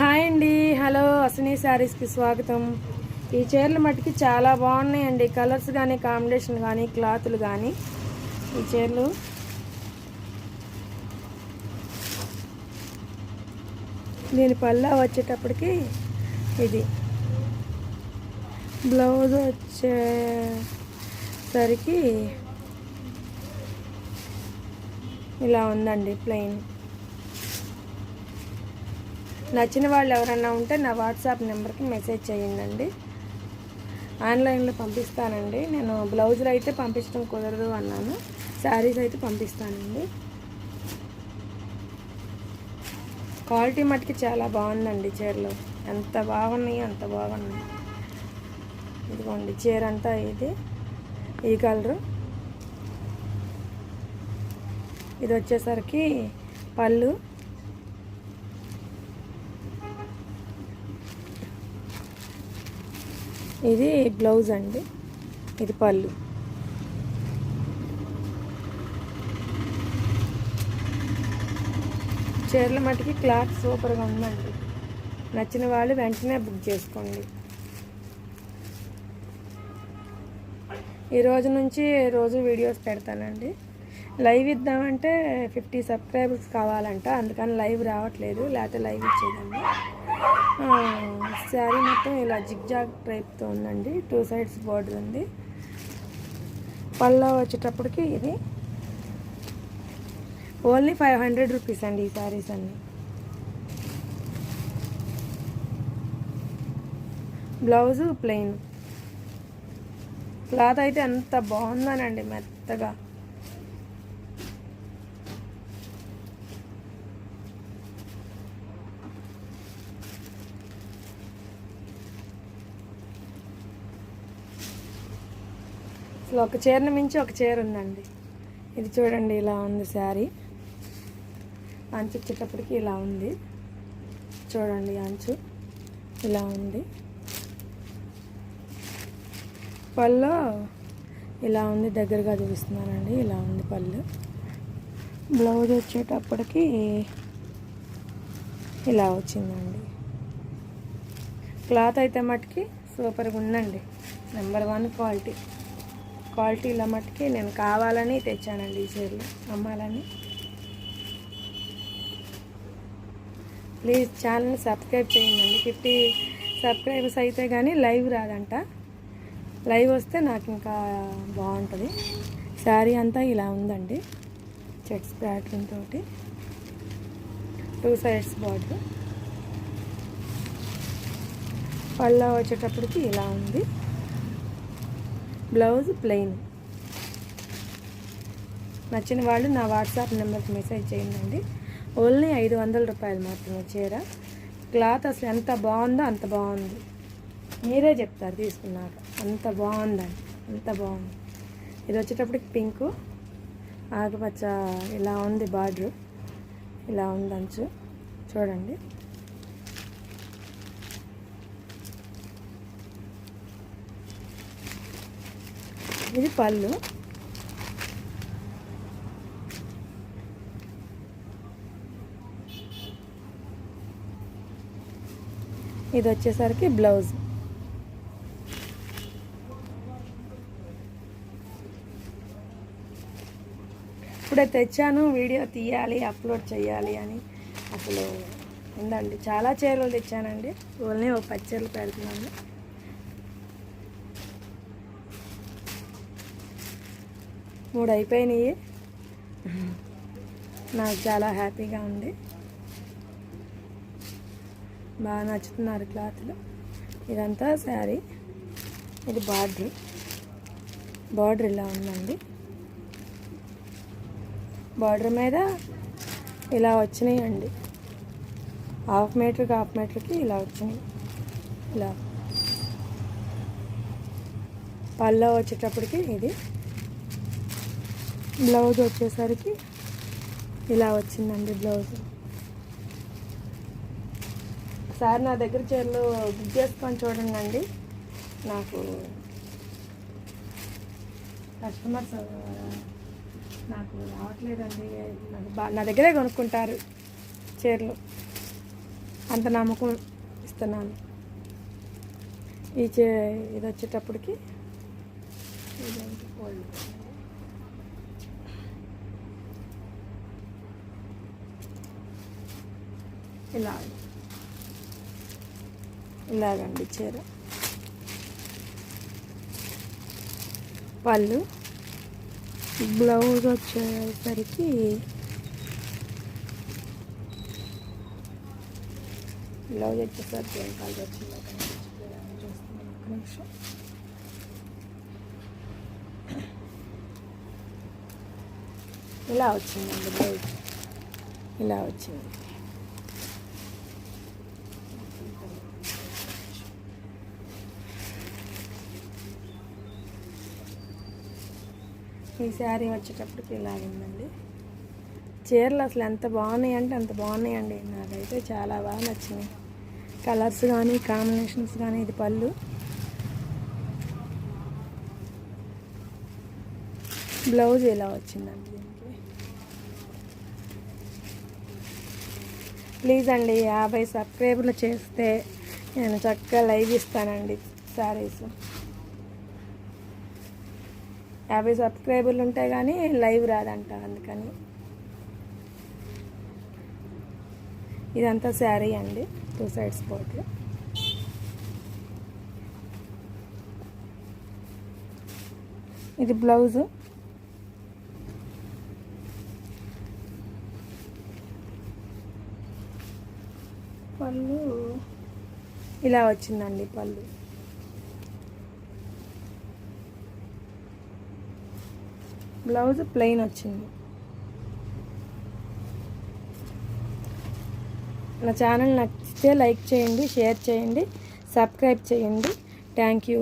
Hi అండి. Hello అసనీ శారీస్కి స్వాగతం. ఈ చీరలు మట్టుకి చాలా బాగున్నాయండి. కలర్స్ కానీ కాంబినేషన్ కానీ క్లాతులు కానీ ఈ చీరలు. దీని పల్లా వచ్చేటప్పటికి ఇది. బ్లౌజ్ వచ్చేసరికి ఇలా ఉందండి ప్లెయిన్ నచ్చిన వాళ్ళు ఎవరన్నా ఉంటే నా వాట్సాప్ నెంబర్కి మెసేజ్ చేయండి ఆన్లైన్లో పంపిస్తానండి. నేను బ్లౌజులు అయితే పంపించడం కుదరదు అన్నాను. శారీస్ అయితే పంపిస్తానండి. క్వాలిటీ మట్టుకి చాలా బాగుందండి చీరలు. ఎంత బాగున్నాయి అంత బాగున్నాయి. ఇదిగోండి చీర అంతా ఇది. ఈ కలరు. ఇది వచ్చేసరికి పళ్ళు. ఇది బ్లౌజ్ అండి. ఇది పళ్ళు. చీరల మట్టుకి క్లాత్ సూపర్గా ఉందండి. నచ్చిన వాళ్ళు వెంటనే బుక్ చేసుకోండి. ఈ రోజు నుంచి రోజు వీడియోస్ పెడతానండి. లైవ్ ఇద్దామంటే ఫిఫ్టీ సబ్స్క్రైబర్స్ కావాలంట అందుకని లైవ్ రావట్లేదు లేకపోతే లైవ్ ఇచ్చేదండి శారీ మొత్తం ఇలా జిగ్జాగ్ టైప్తో ఉందండి. టూ సైడ్స్ బోర్డర్ ఉంది. పళ్ళ వచ్చేటప్పటికి ఇది ఓన్లీ ఫైవ్ హండ్రెడ్ రూపీస్ అండి ఈ శారీస్ అన్నీ. Blouse plain. క్లాత్ అయితే అంత బాగుందనండి మెత్తగా. అసలు ఒక చీరను మించి ఒక చీర ఉందండి. ఇది చూడండి ఇలా ఉంది శారీ. అంచు వచ్చేటప్పటికి ఇలా ఉంది. చూడండి అంచు ఇలా ఉంది. పళ్ళు ఇలా ఉంది దగ్గరగా చూపిస్తున్నానండి. ఇలా ఉంది పళ్ళు. బ్లౌజ్ వచ్చేటప్పటికి ఇలా వచ్చిందండి. క్లాత్ అయితే మటుకి సూపర్గా ఉందండి. Number one quality. క్వాలిటీల మట్టుకి నేను కావాలని తెచ్చానండి ఈ చీరలు అమ్మాలని. ప్లీజ్ ఛానల్ని సబ్స్క్రైబ్ చేయండి. ఫిఫ్టీ సబ్స్క్రైబర్స్ అయితే కానీ లైవ్ రాదంట. లైవ్ వస్తే నాకు ఇంకా బాగుంటుంది. శారీ అంతా ఇలా ఉందండి. చెక్స్ ప్యాటర్న్ తోటి. Two sides border. పళ్ళ వచ్చేటప్పటికి ఇలా ఉంది. Blouse plain. నచ్చిన వాళ్ళు నా వాట్సాప్ నెంబర్కి మెసేజ్ చేయండి. ఓన్లీ ఐదు వందల రూపాయలు మాత్రమే చీర. క్లాత్ అసలు ఎంత బాగుందో అంత బాగుంది. మీరే చెప్తారు తీసుకున్నాక. అంత బాగుందని. అంత బాగుంది. ఇది వచ్చేటప్పటికి పింకు. ఆకుపచ్చ ఇలా ఉంది బార్డర్. ఇలా ఉంది అంచు. చూడండి. ఇది పళ్ళు. ఇది వచ్చేసరికి బ్లౌజ్. ఇప్పుడే తెచ్చాను వీడియో తీయాలి అప్లోడ్ చేయాలి అని. అసలు ఉందండి. చాలా చీరలు తెచ్చానండి. ఓన్లీ ఒక పచ్చీరలు పెడుతున్నాను. మూడు అయిపోయినాయి. నాకు చాలా హ్యాపీగా ఉంది. బాగా నచ్చుతున్నారు క్లాత్లు. ఇదంతా శారీ. ఇది బార్డర్. బార్డర్ ఇలా ఉందండి. బార్డర్ మీద ఇలా వచ్చినాయండి. హాఫ్ మీటర్కి హాఫ్ మీటర్కి ఇలా వచ్చినాయి. ఇలా. పళ్ళ వచ్చేటప్పటికి ఇది. బ్లౌజ్ వచ్చేసరికి ఇలా వచ్చిందండి బ్లౌజ్. సార్ నా దగ్గర చీరలు బుక్ చేసుకొని చూడండి అండి నాకు కస్టమర్స్ నాకు రావట్లేదండి. నాకు బా నా దగ్గరే కొనుక్కుంటారు చీరలు. అంత నమ్మకం ఇస్తున్నాను. ఈ చే ఇది వచ్చేటప్పటికి ఇదేంటి ఇలా. ఇలాగండి చీర. పళ్ళు. బ్లౌజ్ వచ్చేసరికి బ్లౌజ్ వచ్చేసరికి ఏం కాల్ వచ్చిందో చూస్తున్నాను. ఒక్క నిమిషం. ఇలా వచ్చిందండి బ్లౌజ్. ఇలా వచ్చింది. ఈ శారీ వచ్చేటప్పటికి ఇలాగిందండి. చీరలు అసలు ఎంత బాగున్నాయి అంటే అంత బాగున్నాయండి. నాకైతే చాలా బాగా నచ్చినాయి. కలర్స్ కానీ కాంబినేషన్స్ కానీ ఇది పళ్ళు. బ్లౌజ్ ఇలా వచ్చిందండి దీనికి? ప్లీజ్ అండి యాభై సబ్స్క్రైబర్లు చేస్తే నేను చక్కగా లైవ్ ఇస్తానండి శారీస్. యాభై సబ్స్క్రైబర్లు ఉంటే కానీ లైవ్ రాదంట అందుకని. ఇదంతా శారీ అండి టూ సైడ్స్ పోతే ఇది బ్లౌజు. పళ్ళు. ఇలా వచ్చిందండి పళ్ళు. బ్లౌజ్ ప్లెయిన్ వచ్చింది. నా ఛానల్ నచ్చితే లైక్ చేయండి షేర్ చేయండి సబ్స్క్రైబ్ చేయండి. Thank you.